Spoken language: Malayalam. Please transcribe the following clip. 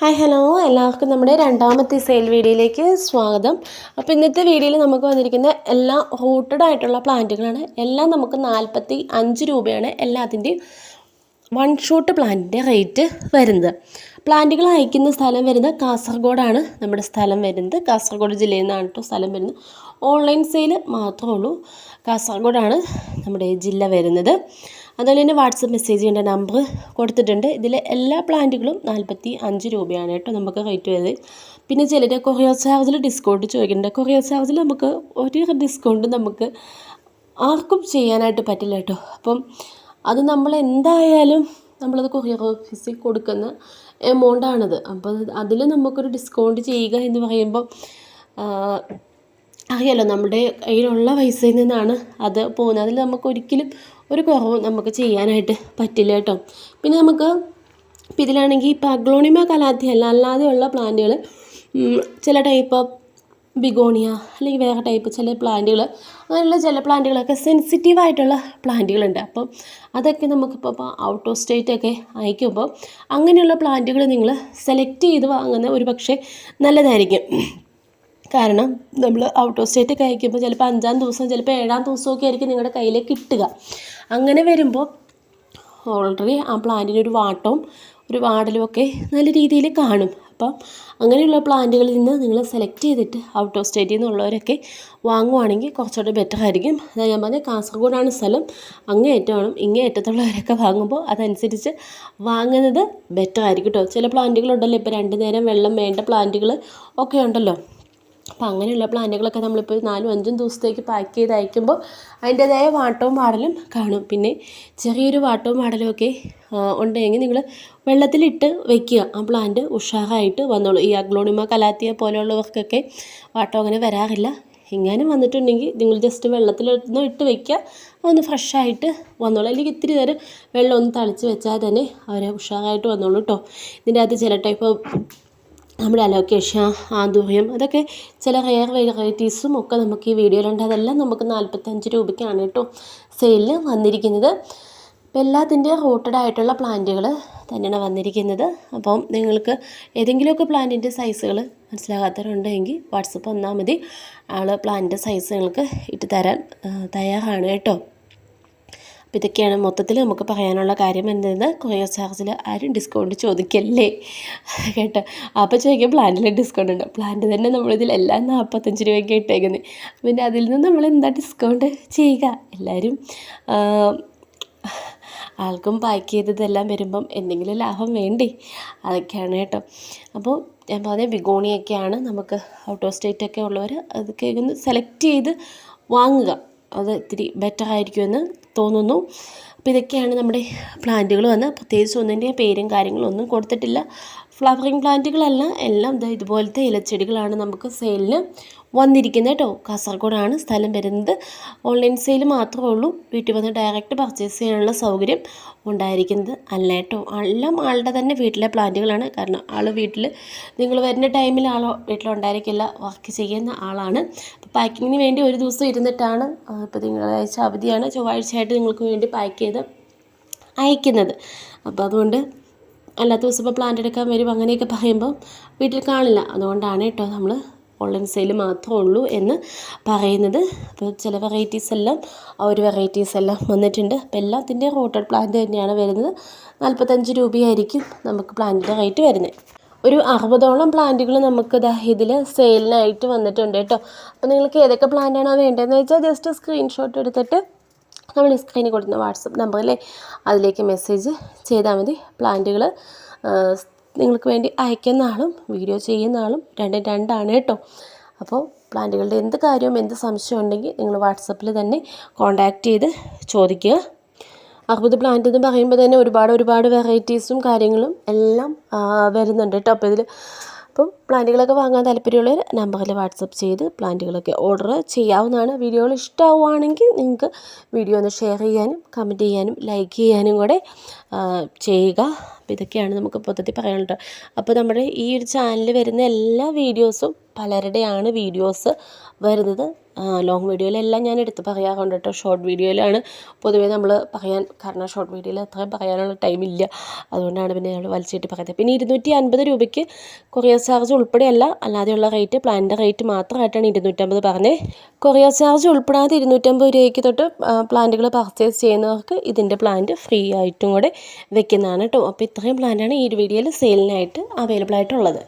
ഹായ് ഹലോ എല്ലാവർക്കും നമ്മുടെ രണ്ടാമത്തെ സെയിൽ വീഡിയോയിലേക്ക് സ്വാഗതം. അപ്പോൾ ഇന്നത്തെ വീഡിയോയിൽ നമുക്ക് വന്നിരിക്കുന്ന എല്ലാ റൂട്ടഡ് ആയിട്ടുള്ള പ്ലാന്റുകളാണ്. എല്ലാം നമുക്ക് നാൽപ്പത്തി അഞ്ച് രൂപയാണ് എല്ലാത്തിന്റെയും വൺ ഷോട്ട് പ്ലാന്റിന്റെ റേറ്റ് വരുന്നത്. പ്ലാന്റുകൾ അയക്കുന്ന സ്ഥലം വരുന്നത് കാസർഗോഡാണ്. നമ്മുടെ സ്ഥലം വരുന്നത് കാസർഗോഡ് ജില്ലയിൽ നിന്നാണ് കേട്ടോ സ്ഥലം വരുന്നത്. ഓൺലൈൻ സെയിൽ മാത്രമേ ഉള്ളൂ. കാസർഗോഡാണ് നമ്മുടെ ജില്ല വരുന്നത്. അതുപോലെ തന്നെ വാട്സപ്പ് മെസ്സേജ് ചെയ്യേണ്ട നമ്പർ കൊടുത്തിട്ടുണ്ട്. ഇതിൽ എല്ലാ പ്ലാന്റുകളും നാൽപ്പത്തി അഞ്ച് രൂപയാണ് കേട്ടോ നമുക്ക് റേറ്റ് വരുന്നത് പിന്നെ ചിലർ കൊറിയർ ചാർജിൽ ഡിസ്കൗണ്ട് ചോദിക്കുന്നുണ്ട്. കൊറിയർ ചാർജിൽ നമുക്ക് ഒരു ഡിസ്കൗണ്ട് നമുക്ക് ആർക്കും ചെയ്യാനായിട്ട് പറ്റില്ല കേട്ടോ. അപ്പം അത് നമ്മൾ എന്തായാലും നമ്മളത് കൊറിയർ ഓഫീസിൽ കൊടുക്കുന്ന എമൗണ്ടാണത് അപ്പോൾ അതിൽ നമുക്കൊരു ഡിസ്കൗണ്ട് ചെയ്യുക എന്ന് പറയുമ്പോൾ അറിയാലോ നമ്മുടെ കയ്യിലുള്ള പൈസയിൽ നിന്നാണ് അത് പോകുന്നത്. അതിൽ നമുക്ക് ഒരിക്കലും ഒരു കുറവും നമുക്ക് ചെയ്യാനായിട്ട് പറ്റില്ല കേട്ടോ. പിന്നെ നമുക്ക് ഇപ്പം ഇതിലാണെങ്കിൽ ഇപ്പോൾ അഗ്ലോണിമ കലാത്തി അല്ല അല്ലാതെയുള്ള പ്ലാന്റുകൾ ചില ടൈപ്പ് ബിഗോണിയ അല്ലെങ്കിൽ വേറെ ടൈപ്പ് ചില പ്ലാന്റുകൾ അങ്ങനെയുള്ള ചില പ്ലാന്റുകളൊക്കെ സെൻസിറ്റീവ് ആയിട്ടുള്ള പ്ലാന്റുകളുണ്ട്. അപ്പം അതൊക്കെ നമുക്കിപ്പോൾ ഇപ്പോൾ ഔട്ട് ഓഫ് സ്റ്റേറ്റ് ഒക്കെ അയക്കുമ്പോൾ അങ്ങനെയുള്ള പ്ലാന്റുകൾ നിങ്ങൾ സെലക്ട് ചെയ്ത് വാങ്ങുന്ന ഒരു പക്ഷേ നല്ലതായിരിക്കും. കാരണം നമ്മൾ ഔട്ട് ഓഫ് സ്റ്റേറ്റ് ഒക്കെ അയക്കുമ്പോൾ ചിലപ്പോൾ അഞ്ചാം ദിവസം ചിലപ്പോൾ ഏഴാം ദിവസമൊക്കെ ആയിരിക്കും നിങ്ങളുടെ കയ്യിലേക്ക് കിട്ടുക. അങ്ങനെ വരുമ്പോൾ ഓൾറെഡി ആ പ്ലാന്റിന് ഒരു വാട്ടവും ഒരു വാടലും ഒക്കെ നല്ല രീതിയിൽ കാണും. അപ്പം അങ്ങനെയുള്ള പ്ലാന്റുകളിൽ നിന്ന് നിങ്ങൾ സെലക്ട് ചെയ്തിട്ട് ഔട്ട് ഓഫ് സ്റ്റേറ്റിൽ നിന്നുള്ളവരൊക്കെ വാങ്ങുവാണെങ്കിൽ കുറച്ചുകൂടെ ബെറ്റർ ആയിരിക്കും. അതായത് ഞാൻ പറഞ്ഞത് കാസർഗോഡാണ് സ്ഥലം. അങ്ങേയറ്റമാണ്. ഇങ്ങേയറ്റത്തുള്ളവരൊക്കെ വാങ്ങുമ്പോൾ അതനുസരിച്ച് വാങ്ങുന്നത് ബെറ്റർ ആയിരിക്കും കേട്ടോ ചില പ്ലാന്റുകളുണ്ടല്ലോ ഇപ്പോൾ രണ്ട് നേരം വെള്ളം വേണ്ട പ്ലാന്റുകൾ ഒക്കെ ഉണ്ടല്ലോ. അപ്പം അങ്ങനെയുള്ള പ്ലാന്റുകളൊക്കെ നമ്മളിപ്പോൾ നാലും അഞ്ചും ദിവസത്തേക്ക് പാക്ക് ചെയ്ത് അയക്കുമ്പോൾ അതിന്റേതായ വാട്ടവും വാടലും കാണും. പിന്നെ ചെറിയൊരു വാട്ടവും വാടലും ഒക്കെ ഉണ്ടെങ്കിൽ നിങ്ങൾ വെള്ളത്തിലിട്ട് വെക്കുക. ആ പ്ലാന്റ് ഉഷാറായിട്ട് വന്നോളൂ. ഈ അഗ്ലോണിമ കലാത്തിയ പോലെയുള്ളവർക്കൊക്കെ വാട്ടം അങ്ങനെ വരാറില്ല. എങ്ങാനും വന്നിട്ടുണ്ടെങ്കിൽ നിങ്ങൾ ജസ്റ്റ് വെള്ളത്തിലൊന്ന് ഇട്ട് വെക്കുക. ഒന്ന് ഫ്രഷായിട്ട് വന്നോളൂ. അല്ലെങ്കിൽ ഇത്തിരി നേരം വെള്ളം ഒന്ന് തളിച്ച് വെച്ചാൽ തന്നെ അവരെ ഉഷാറായിട്ട് വന്നോളൂ കേട്ടോ ഇതിന്റെ അകത്ത് ചില ടൈപ്പ് നമ്മുടെ അലോക്കേഷ്യ ആന്തൂറിയം അതൊക്കെ ചില റെയർ വെറൈറ്റീസും ഒക്കെ നമുക്ക് ഈ വീഡിയോയിലുണ്ട് അതെല്ലാം നമുക്ക് നാൽപ്പത്തഞ്ച് രൂപയ്ക്കാണ് കേട്ടോ സെയിലിൽ വന്നിരിക്കുന്നത്. അപ്പോൾ എല്ലാത്തിന്റെ റോട്ടഡ് ആയിട്ടുള്ള പ്ലാന്റുകൾ തന്നെയാണ് വന്നിരിക്കുന്നത്. അപ്പം നിങ്ങൾക്ക് ഏതെങ്കിലുമൊക്കെ പ്ലാന്റിന്റെ സൈസുകൾ മനസ്സിലാകാത്തവരുണ്ടെങ്കിൽ വാട്സപ്പ് വന്നാൽ മതി. ആൾ പ്ലാന്റിന്റെ സൈസ് നിങ്ങൾക്ക് ഇട്ട് തരാൻ തയ്യാറാണ് കേട്ടോ. അപ്പോൾ ഇതൊക്കെയാണ് മൊത്തത്തിൽ നമുക്ക് പറയാനുള്ള കാര്യം എന്തെന്ന് കൊറിയർ ചാർജിൽ ആരും ഡിസ്കൗണ്ട് ചോദിക്കല്ലേ? കേട്ടോ. അപ്പോൾ ചോദിക്കാം പ്ലാന്റിൽ ഡിസ്കൗണ്ട് ഉണ്ട്? പ്ലാന്റ് തന്നെ നമ്മളിതിൽ എല്ലാം നാൽപ്പത്തഞ്ച് രൂപയ്ക്ക് ഇട്ടേക്കുന്നത് പിന്നെ അതിൽ നിന്ന് നമ്മൾ എന്താ ഡിസ്കൗണ്ട് ചെയ്യുക? എല്ലാവരും ആൾക്കും പാക്ക് ചെയ്തതെല്ലാം വരുമ്പം എന്തെങ്കിലും ലാഭം വേണ്ടേ? അതൊക്കെയാണ് കേട്ടോ. അപ്പോൾ ഞാൻ പറഞ്ഞ ബിഗോണിയൊക്കെയാണ് നമുക്ക് ഔട്ട് ഓഫ് സ്റ്റേറ്റ് ഒക്കെ ഉള്ളവർ അതൊക്കെ ഒന്ന് സെലക്ട് ചെയ്ത് വാങ്ങുക. അത് ഇത്തിരി ബെറ്റർ ആയിരിക്കുമെന്ന് തോന്നുന്നു. അപ്പോൾ ഇതൊക്കെയാണ് നമ്മുടെ പ്ലാന്റുകൾ വന്ന്. പ്രത്യേകിച്ച് ഒന്നിന്റെയും പേരും കാര്യങ്ങളും ഒന്നും കൊടുത്തിട്ടില്ല. ഫ്ലവറിങ് പ്ലാന്റുകളല്ല എല്ലാം ഇതുപോലത്തെ ഇലച്ചെടികളാണ് നമുക്ക് സെയിലിന് വന്നിരിക്കുന്നത് കേട്ടോ കാസർഗോഡാണ് സ്ഥലം വരുന്നത്. ഓൺലൈൻ സെയിൽ മാത്രമേ ഉള്ളൂ. വീട്ടിൽ വന്ന് ഡയറക്റ്റ് പർച്ചേസ് ചെയ്യാനുള്ള സൗകര്യം ഉണ്ടായിരിക്കുന്നത് അല്ല കേട്ടോ എല്ലാം ആളുടെ തന്നെ വീട്ടിലെ പ്ലാന്റുകളാണ് കാരണം ആൾ വീട്ടിൽ നിങ്ങൾ വരുന്ന ടൈമിൽ ആൾ വീട്ടിലുണ്ടായിരിക്കില്ല വർക്ക് ചെയ്യുന്ന ആളാണ്. അപ്പോൾ പാക്കിങ്ങിന് വേണ്ടി ഒരു ദിവസം ഇരുന്നിട്ടാണ് ഇപ്പോൾ തിങ്കളാഴ്ച അവധിയാണ്. ചൊവ്വാഴ്ചയായിട്ട് നിങ്ങൾക്ക് വേണ്ടി പാക്ക് ചെയ്ത് അയക്കുന്നത്. അപ്പോൾ അതുകൊണ്ട് അല്ലാത്ത ദിവസം ഇപ്പോൾ പ്ലാന്റ് എടുക്കാൻ വരും അങ്ങനെയൊക്കെ പറയുമ്പോൾ വീട്ടിൽ കാണില്ല. അതുകൊണ്ടാണ് കേട്ടോ നമ്മൾ ഓൺലൈൻ സെയിൽ മാത്രമേ ഉള്ളൂ എന്ന് പറയുന്നത്. അപ്പോൾ ചില വെറൈറ്റീസ് എല്ലാം ആ ഒരു വെറൈറ്റീസ് എല്ലാം വന്നിട്ടുണ്ട്. അപ്പോൾ എല്ലാത്തിന്റെയും റോട്ടഡ് പ്ലാന്റ് തന്നെയാണ് വരുന്നത്. നാൽപ്പത്തഞ്ച് രൂപയായിരിക്കും നമുക്ക് പ്ലാന്റിന്റെ റേറ്റ് വരുന്നത്. ഒരു അറുപതോളം പ്ലാന്റുകൾ നമുക്ക് ഇതാ ഇതിൽ സെയിലിനായിട്ട് വന്നിട്ടുണ്ട് കേട്ടോ. അപ്പോൾ നിങ്ങൾക്ക് ഏതൊക്കെ പ്ലാന്റാണോ വേണ്ടതെന്ന് വെച്ചാൽ ജസ്റ്റ് സ്ക്രീൻഷോട്ട് എടുത്തിട്ട് നമ്മൾ ഈ സ്ക്രീനിൽ കൊടുക്കുന്ന വാട്സപ്പ് നമ്പറിലെ അതിലേക്ക് മെസ്സേജ് ചെയ്താൽ മതി. പ്ലാന്റുകൾ നിങ്ങൾക്ക് വേണ്ടി അയക്കുന്ന ആളും വീഡിയോ ചെയ്യുന്ന ആളും രണ്ടും രണ്ടാണ് കേട്ടോ. അപ്പോൾ പ്ലാന്റുകളുടെ എന്ത് കാര്യവും എന്ത് സംശയം ഉണ്ടെങ്കിൽ നിങ്ങൾ വാട്സപ്പിൽ തന്നെ കോണ്ടാക്റ്റ് ചെയ്ത് ചോദിക്കുക. അറുപത് പ്ലാന്റ് എന്ന് പറയുമ്പോൾ തന്നെ ഒരുപാട് ഒരുപാട് വെറൈറ്റീസും കാര്യങ്ങളും എല്ലാം വരുന്നുണ്ട് കേട്ടോ. അപ്പോൾ ഇതിൽ അപ്പം പ്ലാന്റുകളൊക്കെ വാങ്ങാൻ താല്പര്യമുള്ളവർ നമ്പറിൽ വാട്സപ്പ് ചെയ്ത് പ്ലാന്റുകളൊക്കെ ഓർഡർ ചെയ്യാവുന്നതാണ്. വീഡിയോകൾ ഇഷ്ടമാവുകയാണെങ്കിൽ നിങ്ങൾക്ക് വീഡിയോ ഒന്ന് ഷെയർ ചെയ്യാനും കമന്റ് ചെയ്യാനും ലൈക്ക് ചെയ്യാനും കൂടെ ചെയ്യുക. അപ്പോൾ ഇതൊക്കെയാണ് നമുക്ക് മൊത്തത്തിൽ പറയാനുള്ളത്. അപ്പോൾ നമ്മുടെ ഈ ഒരു ചാനലിൽ വരുന്ന എല്ലാ വീഡിയോസും പലരുടെയാണ് വീഡിയോസ് വരുന്നത്. ലോങ് വീഡിയോയിലെല്ലാം ഞാൻ എടുത്ത് പറയാറുണ്ട് കേട്ടോ. ഷോർട്ട് വീഡിയോയിലാണ് പൊതുവേ നമ്മൾ പറയാൻ കാരണം ഷോർട്ട് വീഡിയോയിൽ അത്രയും പറയാനുള്ള ടൈമില്ല അതുകൊണ്ടാണ് പിന്നെ നമ്മൾ വലിച്ചിട്ട് പറയുന്നത് പിന്നെ ഇരുന്നൂറ്റി അൻപത് രൂപയ്ക്ക് കൊറിയർ ചാർജ് ഉൾപ്പെടെയല്ല അല്ലാതെയുള്ള റേറ്റ് പ്ലാനിന്റെ റേറ്റ് മാത്രമായിട്ടാണ് ഇരുന്നൂറ്റമ്പത് പറഞ്ഞത് കൊറിയർ ചാർജ് ഉൾപ്പെടാതെ ഇരുന്നൂറ്റമ്പത് രൂപയ്ക്ക് തൊട്ട് പ്ലാന്റുകൾ പർച്ചേസ് ചെയ്യുന്നവർക്ക് ഇതിന്റെ പ്ലാന്റ് ഫ്രീ ആയിട്ടും കൂടെ വെക്കുന്നതാണ് കേട്ടോ. അപ്പോൾ ഇത്രയും പ്ലാന്റാണ് ഈ ഒരു വീഡിയോയിൽ സെയിലിനായിട്ട് അവൈലബിൾ ആയിട്ടുള്ളത്.